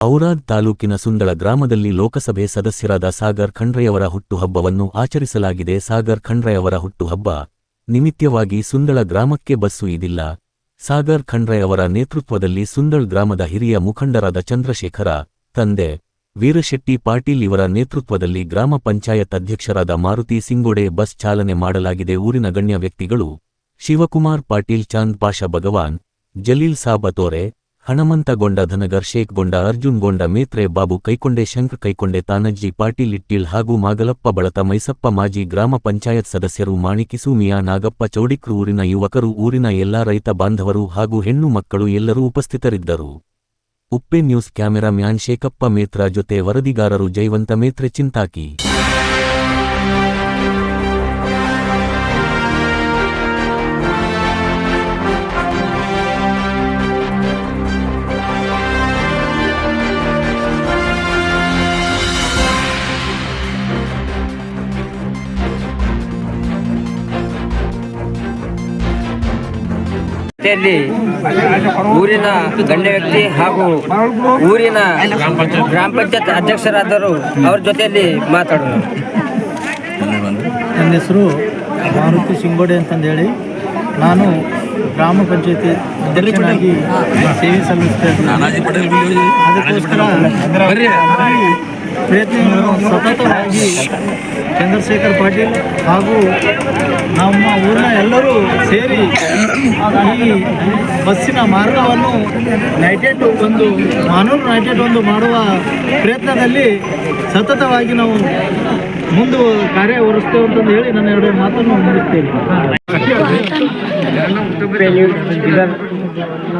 ಔರಾದ್ ತಾಲೂಕಿನ ಸುಂದಳ ಗ್ರಾಮದಲ್ಲಿ ಲೋಕಸಭೆ ಸದಸ್ಯರಾದ ಸಾಗರ್ ಖಂಡ್ರೆಯವರ ಹುಟ್ಟುಹಬ್ಬವನ್ನು ಆಚರಿಸಲಾಗಿದೆ. ಸಾಗರ್ ಖಂಡ್ರೆಯವರ ಹುಟ್ಟುಹಬ್ಬ ನಿಮಿತ್ತವಾಗಿ ಸುಂದಳ ಗ್ರಾಮಕ್ಕೆ ಬಸ್ಸು ಇದಿಲ್ಲ. ಸಾಗರ್ ಖಂಡ್ರೆಯವರ ನೇತೃತ್ವದಲ್ಲಿ ಸುಂದಳ್ ಗ್ರಾಮದ ಹಿರಿಯ ಮುಖಂಡರಾದ ಚಂದ್ರಶೇಖರ, ತಂದೆ ವೀರಶೆಟ್ಟಿ ಪಾಟೀಲ್ ಇವರ ನೇತೃತ್ವದಲ್ಲಿ ಗ್ರಾಮ ಪಂಚಾಯತ್ ಅಧ್ಯಕ್ಷರಾದ ಮಾರುತಿ ಸಿಂಗೋಡೆ ಬಸ್ ಚಾಲನೆ ಮಾಡಲಾಗಿದೆ. ಊರಿನ ಗಣ್ಯ ವ್ಯಕ್ತಿಗಳು ಶಿವಕುಮಾರ್ ಪಾಟೀಲ್, ಚಾಂದ್ ಪಾಷಾ ಭಗವಾನ್, ಜಲೀಲ್ ಸಾಬತೋರೆ ಹಣಮಂತಗೊಂಡ ಧನಗರ್ ಶೇಖ್ಗೊಂಡ ಅರ್ಜುನ್ಗೊಂಡ ಮೇತ್ರೆ ಬಾಬು ಕೈಕೊಂಡೆ ಶಂಕರ್ ಕೈಕೊಂಡೆ ತಾನಜ್ಜಿ ಪಾಟೀಲ್ ಇಟ್ಟಿಲ್ ಹಾಗೂ ಮಾಗಲಪ್ಪ ಬಳತ ಮೈಸಪ್ಪ ಮಾಜಿ ಗ್ರಾಮ ಪಂಚಾಯತ್ ಸದಸ್ಯರು ಮಾಣಿಕಿಸು ಮಿಯಾ ನಾಗಪ್ಪ ಚೌಡಿಕ್ರು ಊರಿನ ಯುವಕರು ಊರಿನ ಎಲ್ಲಾ ರೈತ ಬಾಂಧವರು ಹಾಗೂ ಹೆಣ್ಣು ಮಕ್ಕಳು ಎಲ್ಲರೂ ಉಪಸ್ಥಿತರಿದ್ದರು. Uppe news camera man Shekhappa Metra ಜೊತೆ ವರದಿಗಾರರು ಜೈವಂತ ಮೇತ್ರೆ ಚಿಂತಾಕಿ. ಊರಿನ ಗಣ್ಯ ವ್ಯಕ್ತಿ ಹಾಗೂ ಊರಿನ ಗ್ರಾಮ ಪಂಚಾಯತ್ ಅಧ್ಯಕ್ಷರಾದರು ಅವ್ರ ಜೊತೆಯಲ್ಲಿ ಮಾತಾಡೋಣ. ನನ್ನ ಹೆಸರು ಮಾರುತಿ ಸಿಂಗೋಡೆ ಅಂತಂದೇಳಿ. ನಾನು ಗ್ರಾಮ ಪಂಚಾಯತಿ ಅಧ್ಯಕ್ಷನಾಗಿ ಸೇವೆ ಸಲ್ಲಿಸ್ತಾ ಇದ್ದೀನಿ. ಅದಕ್ಕೋಸ್ಕರ ಪ್ರಯತ್ನವನ್ನು ಸತತವಾಗಿ ಚಂದ್ರಶೇಖರ್ ಪಾಟೀಲ್ ಹಾಗೂ ನಮ್ಮ ಊರಿನ ಎಲ್ಲರೂ ಸೇರಿ ಈ ಬಸ್ಸಿನ ಮಾರ್ಗವನ್ನು ನೈಟೆಡ್ ಒಂದು, ಮಾನೂರು ನೈಟೆಡ್ ಒಂದು ಮಾಡುವ ಪ್ರಯತ್ನದಲ್ಲಿ ಸತತವಾಗಿ ನಾವು ಮುಂದೆ ಕಾರ್ಯ ಹೊರಿಸ್ತೇವೆ ಅಂತಂದು ಹೇಳಿ ನನ್ನ ಎರಡು ಮಾತನ್ನು ಮುಗಿಸ್ತೇನೆ.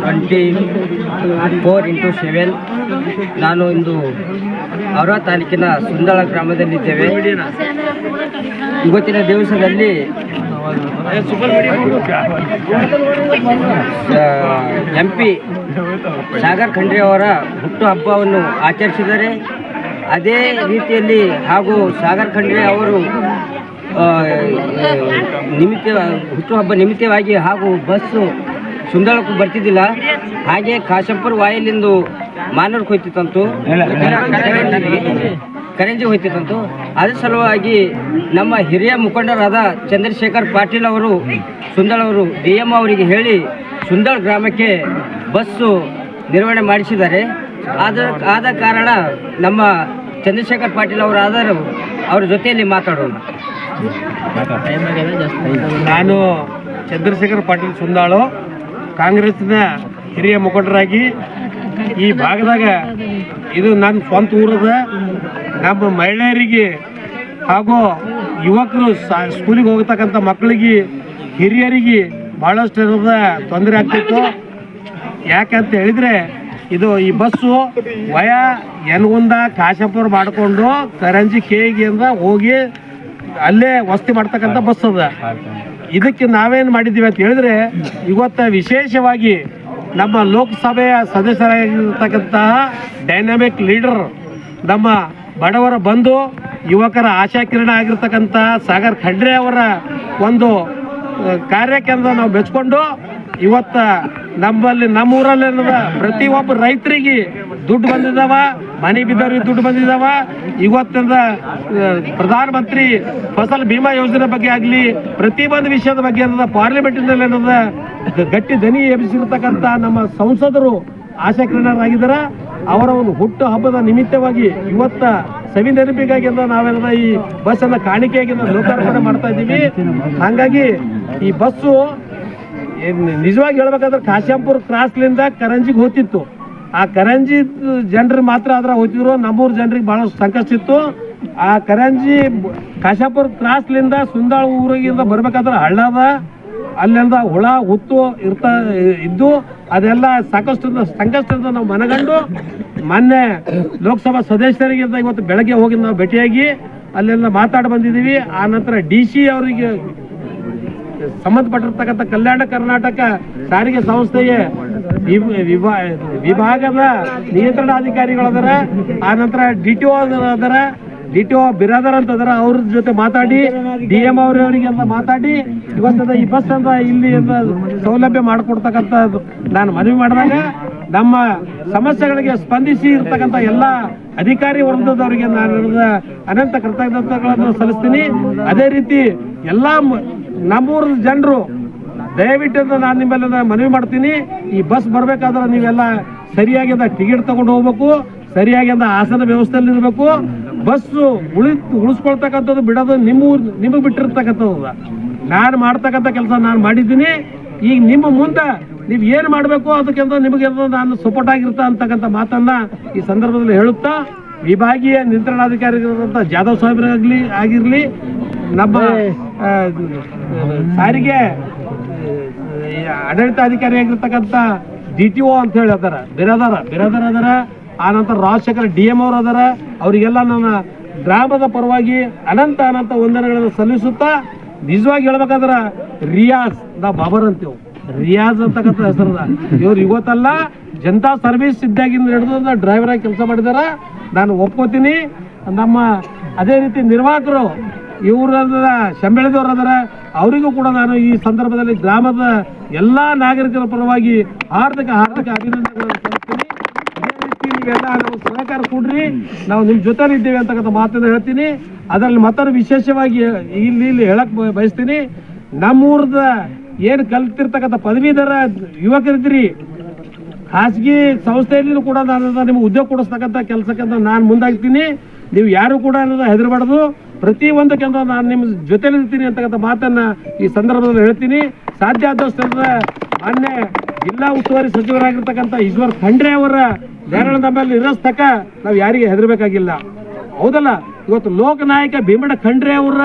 ಟ್ವೆಂಟಿ ಫೋರ್ ಇಂಟು ಸೆವೆನ್ ನಾನು ಇಂದು ಅವರ ತಾಲೂಕಿನ ಸುಂದಳ ಗ್ರಾಮದಲ್ಲಿದ್ದೇವೆ. ಇವತ್ತಿನ ದಿವಸದಲ್ಲಿ ಎಂ ಪಿ ಸಾಗರ್ ಖಂಡ್ರೆ ಅವರ ಹುಟ್ಟುಹಬ್ಬವನ್ನು ಆಚರಿಸಿದರೆ ಅದೇ ರೀತಿಯಲ್ಲಿ ಹಾಗೂ ಸಾಗರ್ ಖಂಡ್ರೆ ಅವರು ನಿಮಿತ್ತ ಹುಟ್ಟುಹಬ್ಬ ನಿಮಿತ್ತವಾಗಿ ಹಾಗೂ ಬಸ್ಸು ಸುಂದರಕ್ಕೂ ಬರ್ತಿದ್ದಿಲ್ಲ. ಹಾಗೆ ಕಾಶಂಪುರ ವಾಯಲಿಂದು ಮಾನೂರ್ಗೆ ಹೋಯ್ತಿತ್ತಂತು? ಕರೆಂಜಿ ಹೋಯ್ತಿತ್ತಂತು? ಅದ್ರ ಸಲುವಾಗಿ ನಮ್ಮ ಹಿರಿಯ ಮುಖಂಡರಾದ ಚಂದ್ರಶೇಖರ್ ಪಾಟೀಲ್ ಅವರು ಸುಂದಳ್ ಅವರು ಡಿ ಎಂ ಅವರಿಗೆ ಹೇಳಿ ಸುಂದಳ್ ಗ್ರಾಮಕ್ಕೆ ಬಸ್ಸು ನಿರ್ವಹಣೆ ಮಾಡಿಸಿದ್ದಾರೆ. ಆದ ಆದ ಕಾರಣ ನಮ್ಮ ಚಂದ್ರಶೇಖರ್ ಪಾಟೀಲ್ ಅವರಾದರೂ ಅವ್ರ ಜೊತೆಯಲ್ಲಿ ಮಾತಾಡೋಣ. ನಾನು ಚಂದ್ರಶೇಖರ್ ಪಾಟೀಲ್ ಸುಂದಾಳು ಕಾಂಗ್ರೆಸ್ನ ಹಿರಿಯ ಮುಖಂಡರಾಗಿ ಈ ಭಾಗದಾಗ ಇದು ನನ್ನ ಸ್ವಂತ ಊರದ ನಮ್ಮ ಮಹಿಳೆಯರಿಗೆ ಹಾಗೂ ಯುವಕರು ಸ್ಕೂಲಿಗೆ ಹೋಗತಕ್ಕಂಥ ಮಕ್ಕಳಿಗೆ ಹಿರಿಯರಿಗೆ ಭಾಳಷ್ಟು ಇರೋದ ತೊಂದರೆ ಆಗ್ತಿತ್ತು. ಯಾಕಂತ ಹೇಳಿದರೆ ಇದು ಈ ಬಸ್ಸು ವಯ ಎನ್ಗುಂದ ಕಾಶಾಪುರ ಮಾಡಿಕೊಂಡು ಕರಂಜಿ ಕೇಗಿಯಿಂದ ಹೋಗಿ ಅಲ್ಲೇ ವಸ್ತಿ ಮಾಡ್ತಕ್ಕಂಥ ಬಸ್ ಅದ. ಇದಕ್ಕೆ ನಾವೇನು ಮಾಡಿದ್ದೀವಿ ಅಂತ ಹೇಳಿದ್ರೆ ಇವತ್ತು ವಿಶೇಷವಾಗಿ ನಮ್ಮ ಲೋಕಸಭೆಯ ಸದಸ್ಯರಾಗಿರ್ತಕ್ಕಂತಹ ಡೈನಾಮಿಕ್ ಲೀಡರ್ ನಮ್ಮ ಬಡವರ ಬಂಧು, ಯುವಕರ ಆಶಾಕಿರಣ ಆಗಿರ್ತಕ್ಕಂಥ ಸಾಗರ್ ಖಂಡ್ರೆ ಅವರ ಒಂದು ಕಾರ್ಯಕ್ಕೆ ನಾವು ಮೆಚ್ಕೊಂಡು ಇವತ್ತ ನಮ್ಮಲ್ಲಿ ನಮ್ಮ ಊರಲ್ಲಿ ಏನದ ಒಬ್ಬ ರೈತರಿಗೆ ದುಡ್ಡು ಬಂದಿದ್ದಾವ ಮನೆ ಬಿದ್ದವ್ರಿಗೆ ದುಡ್ಡು ಬಂದಿದ್ದಾವ ಇವತ್ತಿಂದ ಪ್ರಧಾನ ಮಂತ್ರಿ ಫಸಲ್ ಭೀಮಾ ಯೋಜನೆ ಬಗ್ಗೆ ಆಗಲಿ ಒಂದು ವಿಷಯದ ಬಗ್ಗೆ ಏನದ ಪಾರ್ಲಿಮೆಂಟಿನಲ್ಲಿ ಏನದ ಗಟ್ಟಿ ದನಿ ಎಬ್ಬಿಸಿರ್ತಕ್ಕಂಥ ನಮ್ಮ ಸಂಸದರು ಆಶಾಕಿರಣರಾಗಿದ್ದಾರೆ. ಅವರ ಒಂದು ಹುಟ್ಟು ಹಬ್ಬದ ನಿಮಿತ್ತವಾಗಿ ಇವತ್ತ ಸವಿ ನೆನಪಿಗಾಗಿ ನಾವೆಲ್ಲ ಈ ಬಸ್ ಅನ್ನ ಕಾಣಿಕೆಯಾಗಿ ಲೋಕಾರ್ಪಣೆ ಮಾಡ್ತಾ ಇದ್ದೀವಿ. ಹಾಗಾಗಿ ಈ ಬಸ್ಸು ನಿಜವಾಗಿ ಹೇಳ್ಬೇಕಾದ್ರೆ ಕಾಶ್ಯಾಂಪುರ ಕ್ರಾಸ್ಲಿಂದ ಕರಂಜಿಗೆ ಹೋಗ್ತಿತ್ತು. ಆ ಕರಂಜಿ ಜನರು ಮಾತ್ರ ಅದ್ರ ಹೋಗ್ತಿದ್ರು. ನಮ್ಮೂರು ಜನರಿಗೆ ಭಾಳಷ್ಟು ಸಂಕಷ್ಟ ಇತ್ತು. ಆ ಕರಂಜಿ ಕಾಶಾಪುರ ಕ್ರಾಸ್ಲಿಂದ ಸುಂದಾಳ ಊರಿಗಿಂದ ಬರ್ಬೇಕಾದ್ರೆ ಹಳ್ಳದ ಅಲ್ಲಿಂದ ಹುಳ, ಹುತ್ತು ಇರ್ತಾ, ಇದ್ದು ಅದೆಲ್ಲ ಸಾಕಷ್ಟು ಸಂಕಷ್ಟದಿಂದ ನಾವು ಮನಗಂಡು ಮೊನ್ನೆ ಲೋಕಸಭಾ ಸದಸ್ಯರಿಗೆ ಇವತ್ತು ಬೆಳಗ್ಗೆ ಹೋಗಿ ನಾವು ಭೇಟಿಯಾಗಿ ಅಲ್ಲೆಲ್ಲ ಮಾತಾಡಿ ಬಂದಿದ್ದೀವಿ. ಆ ನಂತರ ಡಿ ಸಿ ಅವರಿಗೆ ಸಂಬಂಧಪಟ್ಟಿರ್ತಕ್ಕಂಥ ಕಲ್ಯಾಣ ಕರ್ನಾಟಕ ಸಾರಿಗೆ ಸಂಸ್ಥೆಯ ವಿಭ- ವಿಭಾ- ವಿಭಾಗದ ನಿಯಂತ್ರಣಾಧಿಕಾರಿಗಳದರ, ಆ ನಂತರ ಡಿ ಟಿ ಒ ಅದರ, ಡಿ ಟಿ ಒ ಬಿರಾದರ್ ಅಂತ ಅದರ ಅವ್ರ ಜೊತೆ ಮಾತಾಡಿ, ಡಿ ಎಂ ಅವರವರಿಗೆಲ್ಲ ಮಾತಾಡಿ ಇವತ್ತದ ಈ ಬಸ್ ಅಂತ ಇಲ್ಲಿ ಸೌಲಭ್ಯ ಮಾಡಿಕೊಡ್ತಕ್ಕಂಥ ನಾನು ಮನವಿ ಮಾಡಿದಾಗ ನಮ್ಮ ಸಮಸ್ಯೆಗಳಿಗೆ ಸ್ಪಂದಿಸಿ ಇರ್ತಕ್ಕಂಥ ಎಲ್ಲ ಅಧಿಕಾರಿ ವರ್ಗದವರಿಗೆ ನಾನು ಅನಂತ ಕೃತಜ್ಞತೆಗಳನ್ನು ಸಲ್ಲಿಸ್ತೀನಿ. ಅದೇ ರೀತಿ ಎಲ್ಲ ನಮ್ಮೂರ ಜನರು ದಯವಿಟ್ಟು ನಾನು ನಿಮ್ಮೆಲ್ಲ ಮನವಿ ಮಾಡ್ತೀನಿ. ಈ ಬಸ್ ಬರಬೇಕಾದ್ರೆ ನೀವೆಲ್ಲ ಸರಿಯಾಗಿಂದ ಟಿಕೆಟ್ ತಗೊಂಡು ಹೋಗ್ಬೇಕು ಸರಿಯಾಗಿಂದ ಆಸನ ವ್ಯವಸ್ಥೆಯಲ್ಲಿ ಇರಬೇಕು. ಬಸ್ಸು ಉಳಿ ಉಳಿಸ್ಕೊಳ್ತಕ್ಕಂಥದ್ದು ಬಿಡೋದು ನಿಮ್ಮ ನಿಮಗೆ ಬಿಟ್ಟಿರ್ತಕ್ಕಂಥದ್ದು. ನಾನು ಮಾಡ್ತಕ್ಕಂಥ ಕೆಲಸ ನಾನು ಮಾಡಿದ್ದೀನಿ. ಈಗ ನಿಮ್ಮ ಮುಂದೆ ನೀವು ಏನು ಮಾಡಬೇಕು ಅದಕ್ಕಿಂತ ನಿಮಗೆ ನಾನು ಸಪೋರ್ಟ್ ಆಗಿರ್ತಾ ಅಂತಕ್ಕಂಥ ಮಾತನ್ನ ಈ ಸಂದರ್ಭದಲ್ಲಿ ಹೇಳುತ್ತಾ, ವಿಭಾಗೀಯ ನಿಯಂತ್ರಣಾಧಿಕಾರಿಗಳಾದಂಥ ಜಾಧವ್ ಸಾಹೇಬ್ರಾಗಲಿ ಆಗಿರಲಿ, ನಮ್ಮ ಸಾರಿಗೆ ಆಡಳಿತ ಆಡಳಿತಾಧಿಕಾರಿ ಆಗಿರ್ತಕ್ಕಂಥ ಡಿ ಟಿ ಒ ಅಂತ ಹೇಳಿ ಅದಾರ, ಬಿರಾದಾರ ಬಿರಾದಾರ ಅದಾರ, ಆ ನಂತರ ರಾಜಶೇಖರ್ ಡಿ ಎಂ ಅವರು ಅದಾರ, ಅವರಿಗೆಲ್ಲ ನನ್ನ ಗ್ರಾಮದ ಪರವಾಗಿ ಅನಂತ ಅನಂತ ವಂದನೆಗಳನ್ನು ಸಲ್ಲಿಸುತ್ತಾ ನಿಜವಾಗಿ ಹೇಳ್ಬೇಕಾದ್ರ ರಿಯಾಜ್ ನಾ ಬಾಬರ್ ಅಂತೀವಿ. ರಿಯಾಜ್ ಅಂತಕ್ಕಂಥ ಹೆಸರದ ಇವ್ರು ಇವತ್ತಲ್ಲ ಜನತಾ ಸರ್ವಿಸ್ ಇದ್ದಾಗಿಂದ ಹಿಡಿದು ಡ್ರೈವರ್ ಆಗಿ ಕೆಲಸ ಮಾಡಿದಾರ. ನಾನು ಒಪ್ಕೋತೀನಿ. ನಮ್ಮ ಅದೇ ರೀತಿ ನಿರ್ವಾಹಕರು ಇವ್ರ ಶಂಬೆಳೆದವ್ರು ಅದರ ಅವರಿಗೂ ಕೂಡ ನಾನು ಈ ಸಂದರ್ಭದಲ್ಲಿ ಗ್ರಾಮದ ಎಲ್ಲಾ ನಾಗರಿಕರ ಪರವಾಗಿ ಹಾರ್ದಿಕ ಹಾರ್ದಿಕ ಅಭಿನಂದನೆಗಳನ್ನು ಸಲ್ಲಿಸ್ತೀನಿ. ನೀವೆಲ್ಲ ನಾವು ಸಹಕಾರ ಕೊಡ್ರಿ. ನಾವು ನಿಮ್ಮ ಜೊತೆಲಿ ಇದ್ದೇವೆ ಅಂತಕ್ಕಂಥ ಮಾತನ್ನು ಹೇಳ್ತೀನಿ. ಅದರಲ್ಲಿ ಮತ್ತೊಂದು ವಿಶೇಷವಾಗಿ ಇಲ್ಲಿ ಇಲ್ಲಿ ಹೇಳಕ್ ಬಯಸ್ತೀನಿ. ನಮ್ಮೂರದ ಏನು ಕಲ್ತಿರ್ತಕ್ಕಂಥ ಪದವೀಧರ ಯುವಕರಿದ್ರಿ, ಖಾಸಗಿ ಸಂಸ್ಥೆಯಲ್ಲಿ ಕೂಡ ನಾನು ನಿಮ್ಗೆ ಉದ್ಯೋಗ ಕೊಡಿಸ್ತಕ್ಕಂಥ ಕೆಲಸಕ್ಕೆ ನಾನು ಮುಂದಾಗ್ತೀನಿ. ನೀವು ಯಾರು ಕೂಡ ಅನ್ನೋದು ಹೆದರಬಾರ್ದು. ಪ್ರತಿ ಒಂದಕ್ಕೆ ನಾನು ನಿಮ್ಮ ಜೊತೆಲಿರ್ತೀನಿ ಅಂತಕ್ಕಂಥ ಮಾತನ್ನ ಈ ಸಂದರ್ಭದಲ್ಲಿ ಹೇಳ್ತೀನಿ. ಸಾಧ್ಯ ಆದಷ್ಟು ಮಾನ್ಯ ಜಿಲ್ಲಾ ಉಸ್ತುವಾರಿ ಸಚಿವರಾಗಿರ್ತಕ್ಕಂಥ ಈಶ್ವರ್ ಖಂಡ್ರೆ ಅವರ ನೇರಳ ಮೇಲೆ ಇರೋಸ್ ತಕ ನಾವು ಯಾರಿಗೆ ಹೆದರಬೇಕಾಗಿಲ್ಲ. ಹೌದಲ್ಲ? ಇವತ್ತು ಲೋಕನಾಯಕ ಭೀಮಡ ಖಂಡ್ರೆ ಅವರ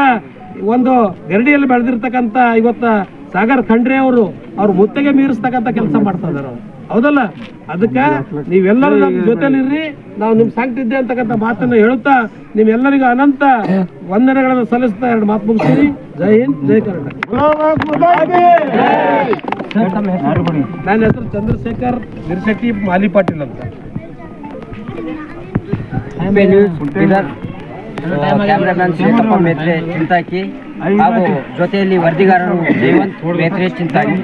ಒಂದು ಗರಡಿಯಲ್ಲಿ ಬೆಳೆದಿರ್ತಕ್ಕಂಥ ಇವತ್ತು ಸಾಗರ್ ಖಂಡ್ರೆ ಅವರು, ಅವ್ರ ಮುತ್ತಿಗೆ ಮೀರಿಸ್ತಕ್ಕಂಥ ಕೆಲಸ ಮಾಡ್ತಾ ಇದ್ದಾರೆ ಅವ್ರು. ಹೌದಲ್ಲ? ಅದಕ್ಕೆ ನೀವೆಲ್ಲರೂ ನಮ್ಮ ಜೊತೆಲಿರ್ರಿ ನಾವು ನಿಮ್ ಸಾಕ್ತಿದ್ದೆ ಅಂತಕ್ಕಂಥ ಮಾತನ್ನ ಹೇಳುತ್ತಾ, ನಿಮ್ಮೆಲ್ಲರಿಗೂ ಅನಂತ ವಂದನೆಗಳನ್ನು ಸಲ್ಲಿಸ್ತಾ ಎರಡು ಮಾತು ಮುಗಿಸ್ತೀನಿ. ಜೈ ಹಿಂದ್, ಜೈ ಕರ್ನಾಟಕ. ನನ್ನ ಹೆಸರು ಚಂದ್ರಶೇಖರ್ ನಿರ್ಶೆಟ್ಟಿ ಮಾಲಿ ಪಾಟೀಲ್ ಅಂತ. ಚಿಂತಾಕಿ ಹಾಗೂ ಜೊತೆಯಲ್ಲಿ ವರದಿಗಾರರು ಜಯವಂತ್ ಮೇತ್ರೆ ಚಿಂತಾಕಿ.